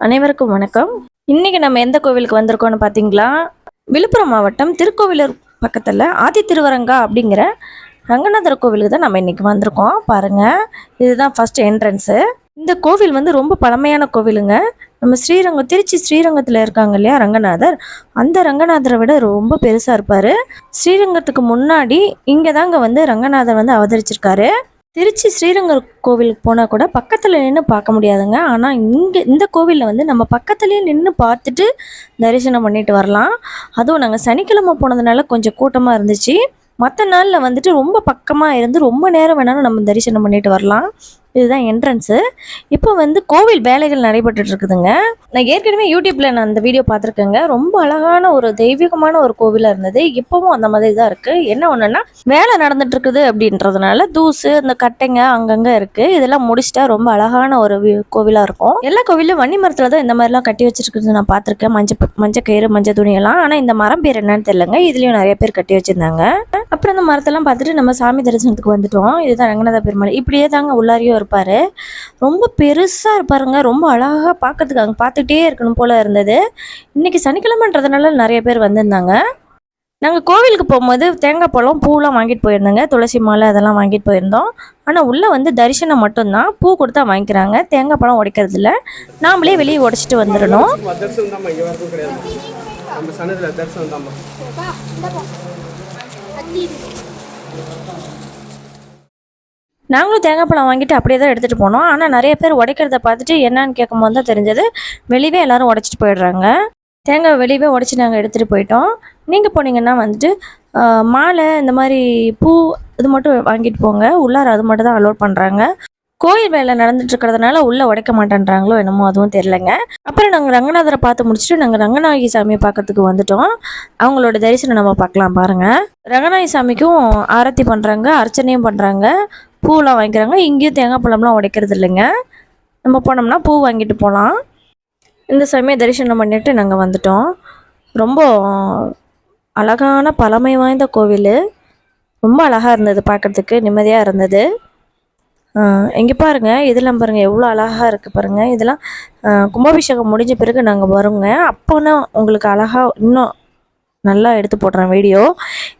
அனைவருக்கும் வணக்கம். இன்னைக்கு நம்ம எந்த கோவிலுக்கு வந்திருக்கோம்னு பார்த்தீங்களா? விழுப்புரம் மாவட்டம் திருக்கோவிலூர் பக்கத்தில் ஆதி திருவரங்கா அப்படிங்கிற ரங்கநாதர் கோவிலுக்கு தான் நம்ம இன்னைக்கு வந்திருக்கோம். பாருங்கள் இதுதான் ஃபர்ஸ்ட் என்ட்ரன்ஸு இந்த கோவில் வந்து ரொம்ப பழமையான கோவிலுங்க. நம்ம ஸ்ரீரங்கம் திருச்சி ஸ்ரீரங்கத்தில் இருக்காங்க இல்லையா ரங்கநாதர்? அந்த ரங்கநாதரை விட ரொம்ப பெருசாக இருப்பார். ஸ்ரீரங்கத்துக்கு முன்னாடி இங்கே தாங்க வந்து ரங்கநாதர் வந்து அவதரிச்சிருக்காரு. திருச்சி ஸ்ரீரங்கர் கோவிலுக்கு போனால் கூட பக்கத்தில் நின்று பார்க்க முடியாதுங்க. ஆனால் இங்கே இந்த கோவிலில் வந்து நம்ம பக்கத்துலேயே நின்று பார்த்துட்டு தரிசனம் பண்ணிட்டு வரலாம். அதுவும் நாங்கள் சனிக்கிழமை போனதுனால கொஞ்சம் கூட்டமாக இருந்துச்சு. மற்ற நாளில் வந்துட்டு ரொம்ப பக்கமாக இருந்து ரொம்ப நேரம் வேணாலும் நம்ம தரிசனம் பண்ணிட்டு வரலாம். இதுதான் என்ட்ரன்ஸு இப்போ வந்து கோவில் வேலைகள் நடைபெற்றுட்டு இருக்குதுங்க நான் ஏற்கனவே யூடியூப்பில் நான் அந்த வீடியோ பார்த்துருக்கேங்க. ரொம்ப அழகான ஒரு தெய்வீகமான ஒரு கோவிலாக இருந்தது. இப்போவும் அந்த மாதிரி தான் இருக்குது என்ன ஒன்றுன்னா வேலை நடந்துட்டுருக்குது அப்படின்றதுனால தூசு அந்த கட்டைங்க அங்கங்கே இருக்குது இதெல்லாம் முடிச்சிட்டா ரொம்ப அழகான ஒரு கோவிலாக இருக்கும். எல்லா கோவிலும் வன்னி மரத்தில் தான் இந்த மாதிரிலாம் கட்டி வச்சுருக்குறது நான் பார்த்துருக்கேன். மஞ்சள் மஞ்சள் கயிறு மஞ்சள் துணியெல்லாம். ஆனால் இந்த மரம் பேர் என்னன்னு தெரியலங்க. இதுலேயும் நிறைய பேர் கட்டி வச்சுருந்தாங்க. அப்புறம் அந்த மரத்தெல்லாம் பார்த்துட்டு நம்ம சாமி தரிசனத்துக்கு வந்துட்டோம். இதுதான் ரங்கநாத பெருமாள். இப்படியே தாங்க உள்ளாரியும் இருப்பார். ரொம்ப பெருசாக இருப்பாருங்க. ரொம்ப அழகாக பார்க்கறதுக்கு அங்கே பார்த்துக்கிட்டே இருக்கணும் போல் இருந்தது. இன்னைக்கு சனிக்கிழமைன்றதுனால நிறைய பேர் வந்திருந்தாங்க. நாங்கள் கோவிலுக்கு போகும்போது தேங்காய் பழம் பூலாம் வாங்கிட்டு போயிருந்தோங்க. துளசி மாலை அதெல்லாம் வாங்கிட்டு போயிருந்தோம். ஆனால் உள்ளே வந்து தரிசனம் மட்டும்தான். பூ கொடுத்தா வாங்கிக்கிறாங்க. தேங்காய் பழம் உடைக்கிறது இல்லை. நாமளே வெளியே உடைச்சிட்டு வந்துடணும். தரிசனம் நம்ம நாங்களும் தேங்காய் பழம் வாங்கிட்டு அப்படியே தான் எடுத்துகிட்டு போனோம். ஆனால் நிறைய பேர் உடைக்கிறத பார்த்துட்டு என்னன்னு கேட்கும்போது தான் தெரிஞ்சது வெளியவே எல்லாரும் உடைச்சிட்டு போயிடுறாங்க. தேங்காய் வெளியவே உடைச்சி நாங்கள் எடுத்துகிட்டு போயிட்டோம். நீங்கள் போனீங்கன்னா வந்துட்டு மாலை இந்த மாதிரி பூ இது மட்டும் வாங்கிட்டு போங்க. உள்ளார அது மட்டும் தான் அலோட் பண்ணுறாங்க கோயில் வேலை நடந்துட்டு இருக்கிறதுனால உள்ளே உடைக்க மாட்டேன்றாங்களோ என்னமோ அதுவும் தெரிலங்க அப்புறம் நாங்கள் ரங்கநாதரை பார்த்து முடிச்சுட்டு நாங்கள் ரங்கநாயகி சாமியை பார்க்கறதுக்கு வந்துட்டோம். அவங்களோட தரிசனம் நம்ம பார்க்கலாம் பாருங்கள் ரங்கநாயகி சாமிக்கும் ஆரத்தி பண்ணுறாங்க அர்ச்சனையும் பண்ணுறாங்க பூலாம் வாங்கிக்கிறாங்க இங்கேயும் தேங்காய் பழம்லாம் உடைக்கிறது இல்லைங்க. நம்ம போனோம்னா பூ வாங்கிட்டு போகலாம். இந்த சமயம் தரிசனம் பண்ணிட்டு நாங்கள் வந்துட்டோம். ரொம்ப அழகான பழமை வாய்ந்த கோவில். ரொம்ப அழகாக இருந்தது பார்க்கறதுக்கு நிம்மதியாக இருந்தது. இங்கே பாருங்கள் இதெல்லாம் பாருங்கள் எவ்வளோ அழகாக இருக்குது பாருங்கள் இதெல்லாம் கும்பாபிஷேகம் முடிஞ்ச பிறகு நாங்கள் வருங்க அப்போனா உங்களுக்கு அழகாக இன்னும் நல்லா எடுத்து போடுறேன் வீடியோ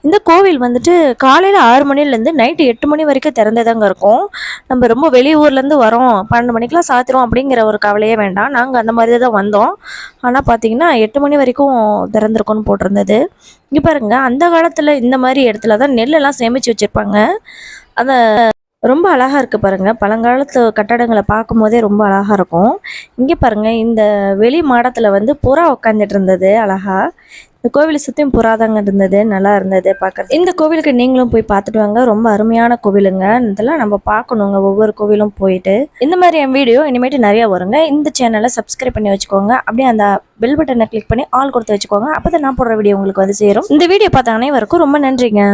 இந்த கோவில் வந்துட்டு காலையில் ஆறு மணிலேருந்து நைட்டு எட்டு மணி வரைக்கும் திறந்ததாங்க இருக்கும். நம்ம ரொம்ப வெளியூர்லேருந்து வரோம். பன்னெண்டு மணிக்கெலாம் சாத்திரும் அப்படிங்கிற ஒரு கவலையே வேண்டாம். நாங்கள் அந்த மாதிரி தான் வந்தோம். ஆனால் பார்த்தீங்கன்னா எட்டு மணி வரைக்கும் திறந்துருக்கோன்னு போட்டிருந்தது. இங்கே பாருங்க அந்த காலத்தில் இந்த மாதிரி இடத்துல தான் நெல்லெல்லாம் சேமித்து வச்சுருப்பாங்க. அந்த ரொம்ப அழகாக இருக்குது பாருங்கள் பழங்காலத்து கட்டடங்களை பார்க்கும்போதே ரொம்ப அழகாக இருக்கும். இங்கே பாருங்கள் இந்த வெளி மாடத்தில் வந்து புறா உட்காந்துட்டு இருந்தது அழகாக இந்த கோவிலை சுற்றியும் புறாதாங்க இருந்தது நல்லா இருந்தது பார்க்கறது இந்த கோவிலுக்கு நீங்களும் போய் பார்த்துட்டு வாங்க. ரொம்ப அருமையான கோவிலுங்க. இதெல்லாம் நம்ம பார்க்கணுங்க. ஒவ்வொரு கோவிலும் போயிட்டு. இந்த மாதிரி என் வீடியோ இனிமேட்டு நிறையா வருங்க. இந்த சேனலை சப்ஸ்கிரைப் பண்ணி வச்சுக்கோங்க. அப்படியே அந்த பெல் பட்டனை கிளிக் பண்ணி ஆல் கொடுத்து வச்சுக்கோங்க. அப்போ தான் நான் போடுற வீடியோ உங்களுக்கு வந்து சேரும். இந்த வீடியோ பார்த்த அனைவருக்கும் ரொம்ப நன்றிங்க.